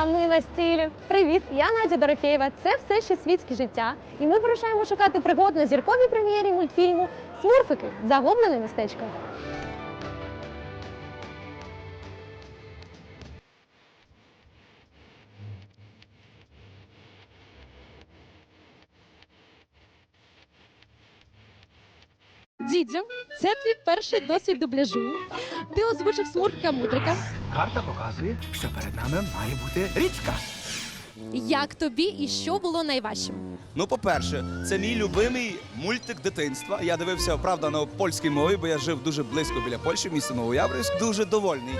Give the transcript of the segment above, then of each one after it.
А ми на стілі. Привіт, я Надя Дорофєєва. Це все ще світське життя. І ми вирушаємо шукати пригод на зірковій прем'єрі мультфільму Смурфики. Загублене містечко. Дідзю, це твій перший досвід дубляжу. Ти озвучив смурфика мудрика. Карта показує, що перед нами має бути річка. Як тобі і що було найважчим? Ну, по-перше, це мій любимий мультик дитинства. Я дивився, правда, на польській мові, бо я жив дуже близько біля Польщі, місто Новояврівськ. Дуже довольний.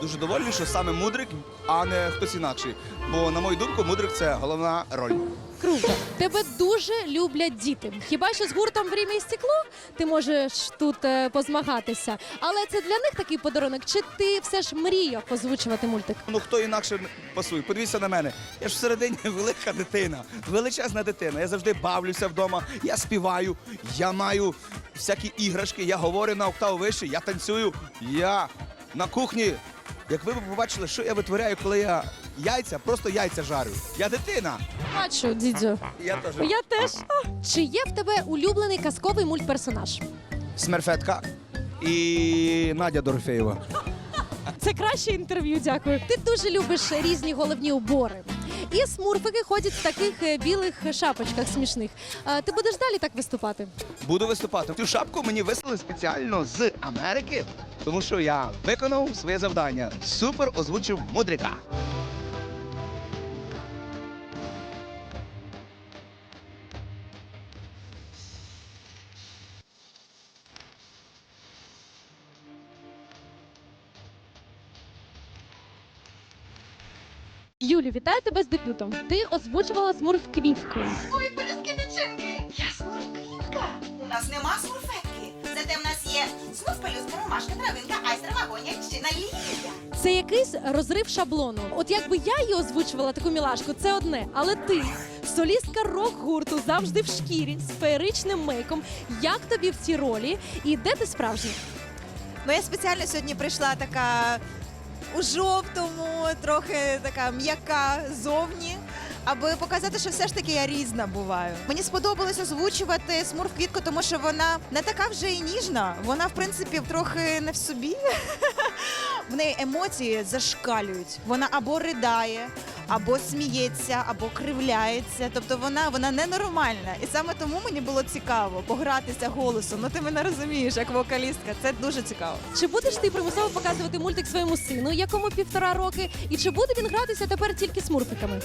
Дуже довольний, що саме мудрик, а не хтось інакший. Бо, на мою думку, мудрик це головна роль. Круто. Тебе дуже люблять діти. Хіба що з гуртом «Время і стекло ти можеш тут е, позмагатися. Але це для них такий подарунок. Чи ти все ж мріяв озвучувати мультик? Ну хто інакше пасує? Подивіться на мене. Я ж всередині велика дитина, величезна дитина. Я завжди бавлюся вдома, я співаю, я маю всякі іграшки, я говорю на октаву вище, я танцюю. Я на кухні. Як ви побачили, що я витворяю, коли я яйця, просто яйця жарю. Я дитина. Бачу, дідзю. Я теж Я теж. Чи є в тебе улюблений казковий мультперсонаж? смерфетка і Надя Дорофеєва. Це краще інтерв'ю, дякую. Ти дуже любиш різні головні убори. І смурфики ходять в таких е, білих шапочках смішних. А, ти будеш далі так виступати? Буду виступати. Цю шапку мені вислали спеціально з Америки, тому що я виконав своє завдання. Супер озвучив мудрика. Юлю, вітаю тебе з дебютом. Ти озвучувала смурф квітку. Ой, пирізки дівчинки! Я смурфківка. У нас нема смурфетки. Зате в нас є смурф пелюстка, ромашка, травинка, айстра, вагоня, щина, лілія. Це якийсь розрив шаблону. От якби я її озвучувала таку мілашку, це одне. Але ти, солістка рок-гурту, завжди в шкірі з феєричним мейком. Як тобі в цій ролі? І де ти справжній? Ну, я спеціально сьогодні прийшла така у жовтому, трохи така м'яка зовні, аби показати, що все ж таки я різна буваю. Мені сподобалось озвучувати смурф квітку, тому що вона не така вже і ніжна. Вона, в принципі, трохи не в собі. В неї емоції зашкалюють. Вона або ридає, або сміється, або кривляється. Тобто вона, вона ненормальна. І саме тому мені було цікаво погратися голосом. Ну ти мене розумієш, як вокалістка. Це дуже цікаво. Чи будеш ти примусово показувати мультик своєму сину, якому півтора роки? І чи буде він гратися тепер тільки з мурфиками?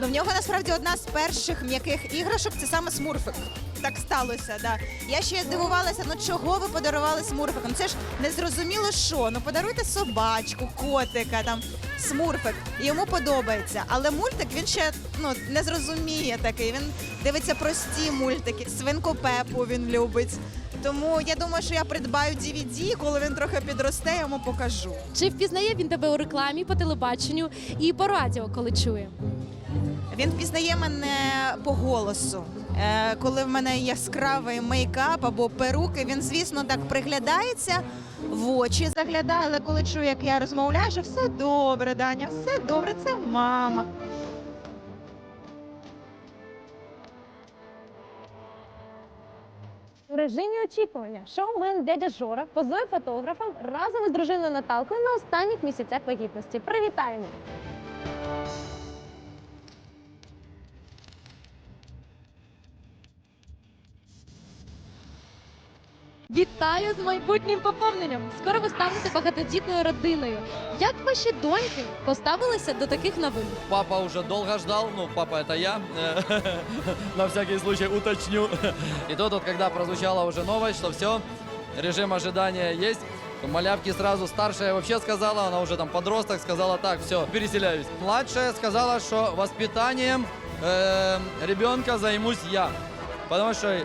Ну в нього насправді одна з перших м'яких іграшок це саме смурфик. Так сталося, да. Я ще здивувалася, ну чого ви подарували смурфик? Ну це ж не зрозуміло що. Ну подаруйте собачку, котика, там смурфик. Йому подобається. Але мультик він ще ну не зрозуміє такий. Він дивиться прості мультики. Свинку Пепу він любить. Тому я думаю, що я придбаю DVD, коли він трохи підросте, я йому покажу. Чи впізнає він тебе у рекламі, по телебаченню і по радіо, коли чує? Він впізнає мене по голосу. Е, коли в мене яскравий мейкап або перуки, він, звісно, так приглядається в очі, заглядає, але коли чує, як я розмовляю, що все добре, Даня, все добре, це мама. У режимі очікування шоумен дядя Жора позує фотографам разом із дружиною Наталкою на останніх місяцях вагітності. Привітаємо! Вітаю з майбутнім поповненням! Скоро ви станете багатодітною родиною. Як ваші доньки поставилися до таких новин? Папа уже долго ждал, ну, папа это я, на всякий случай уточню. И тут вот, когда прозвучала уже новость, что все, режим ожидания есть, то малявки сразу старшая вообще сказала, она уже там подросток, сказала так, все, переселяюсь. Младшая сказала, что воспитанием э, ребенка займусь я, потому что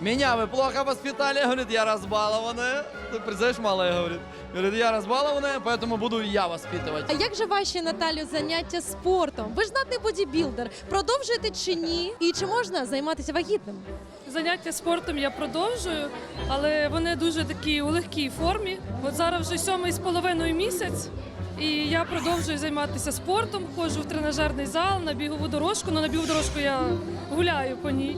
меня вы плохо воспитали, говорит, я разбалованная. Ты представляешь, малая говорит. Говорит, я разбалованная, поэтому буду я воспитывать. А як же ваші Наталю заняття спортом? Ви ж знатний бодібілдер. Продовжуєте чи ні? І чи можна займатися вагітним? Заняття спортом я продовжую, але вони дуже такі у легкій формі. От зараз вже сьомий з половиною місяць, І я продовжую займатися спортом, ходжу в тренажерний зал, на бігову дорожку. Ну, на бігову дорожку я гуляю по ній.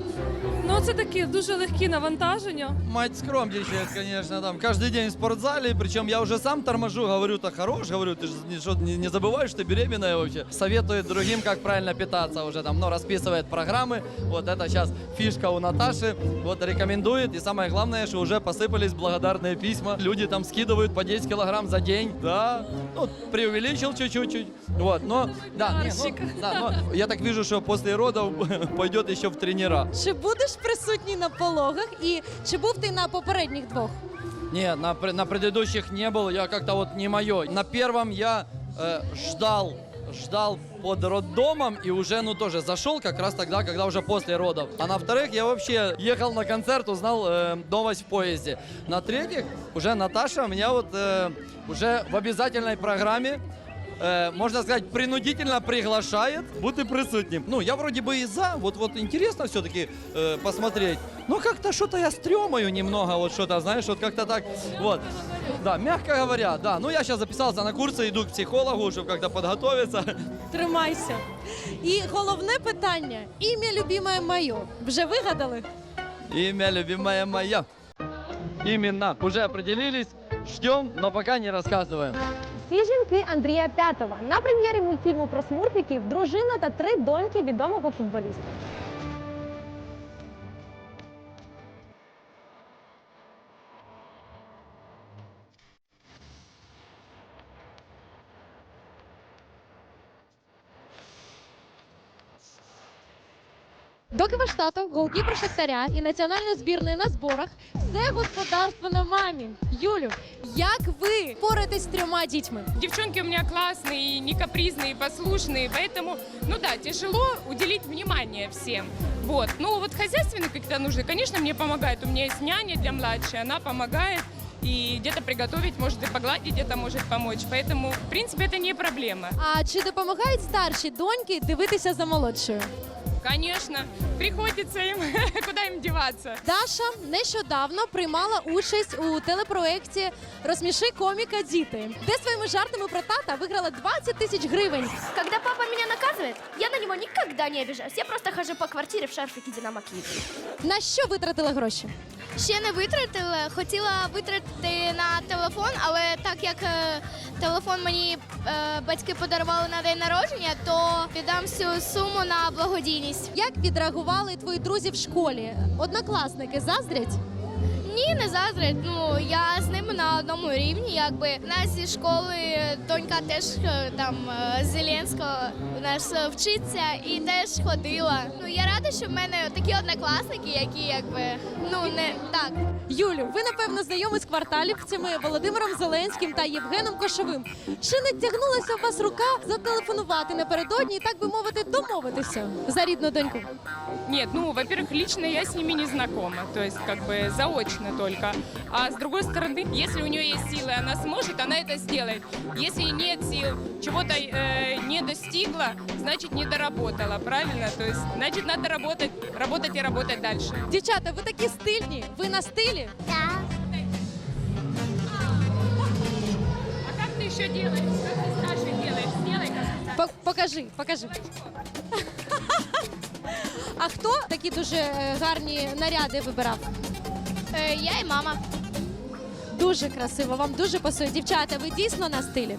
Ну, це такі дуже легкі навантаження. Мать скромничает, конечно, там каждый день в спортзале, причем я уже сам торможу, говорю, так хорош, говорю, ты же не, что, не, не забываешь, что ты беременная вообще. Советует другим, как правильно питаться уже там, но расписывает программы, вот это сейчас фишка у Наташи, вот рекомендует, и самое главное, что уже посыпались благодарные письма, люди там скидывают по 10 килограмм за день, да, ну, преувеличил чуть-чуть, вот, но, да, не, ну, Пиарщик. да, но я так вижу, что после родов пойдет еще в тренера. Чи будеш присутній на пологах? І чи був ти на попередніх двох? Нет, на, пре- на предыдущих не был, я как-то вот не мое. На первом я э, ждал, ждал под роддомом и уже, ну, тоже зашел как раз тогда, когда уже после родов. А на вторых я вообще ехал на концерт, узнал э, новость в поезде. На третьих уже Наташа меня вот э, уже в обязательной программе э, можно сказать, принудительно приглашает бути присутнім. Ну, я вроде бы и за, вот, вот интересно все-таки э, посмотреть. Но как-то что-то я стремаю немного, вот что-то, знаешь, вот как-то так, вот. Да, мягко говоря, да. Ну, я сейчас записался на курсы, иду к психологу, чтобы как-то подготовиться. Тримайся. І головне питання: ім'я любіме моє. Вже вигадали? Имя любимая моя. Именно, уже определились, Ждем, но пока не рассказываем. Всі жінки Андрія П'ятова на прем'єрі мультфільму про смурфіків дружина та три доньки відомого футболіста. Доки ваш тато, голкіпер Шахтаря і національної збірної на зборах, все господарство на мамі. Юлю, як ви поретесь з трьома дітьми? Девчонки у меня классные, не капризные, послушные, поэтому, ну да, тяжело уделить внимание всем. Вот. Ну вот хозяйственные какие-то нужды, конечно, мне помогает. У меня есть няня для младшей, она помогает. И где-то приготовить, может и погладить, где-то может помочь. Поэтому, в принципе, это не проблема. А чи допомагають старші доньки дивитися за молодшою? Конечно, приходится им, куда им деваться. Даша нещодавно приймала участь у телепроекті Розсміши коміка діти, де своїми жартами про тата виграла 20 тисяч гривень. Когда папа меня наказывает, я на него никогда не обижаюсь. Я просто хожу по квартире в шарфике Динамо Киев. На що витратила гроші? Ще не витратила, хотіла витратити на телефон, але так як е, телефон мені е, батьки подарували на день народження, то віддам всю суму на благодійність. Як відреагували твої друзі в школі? Однокласники заздрять? Ні, не заздрить. Ну я з ними на одному рівні. Якби У нас зі школи донька теж е, там е, Зеленського у нас е, вчиться і теж ходила. Ну я рада, що в мене такі однокласники, які якби ну не так. Юлю, ви напевно знайомі з кварталівцями Володимиром Зеленським та Євгеном Кошовим. Чи не тягнулася у вас рука зателефонувати напередодні і так би мовити домовитися за рідну доньку? Нет, ну, во-первых, лично я с ними не знакома, то есть как бы заочно только. А с другой стороны, если у нее есть силы, она сможет, она это сделает. Если нет сил, чего-то э, не достигла, значит не доработала, правильно? То есть, значит, надо работать, работать и работать дальше. Дівчата, ви такі стильні. Ви на стилі? А как ты еще делаешь? Как ты с Сашей делаешь? Сделай как По- покажи, покажи. А хто такі дуже е, гарні наряди вибирав? Е, я і мама. Дуже красиво, вам дуже пасує. Дівчата, ви дійсно на стилі.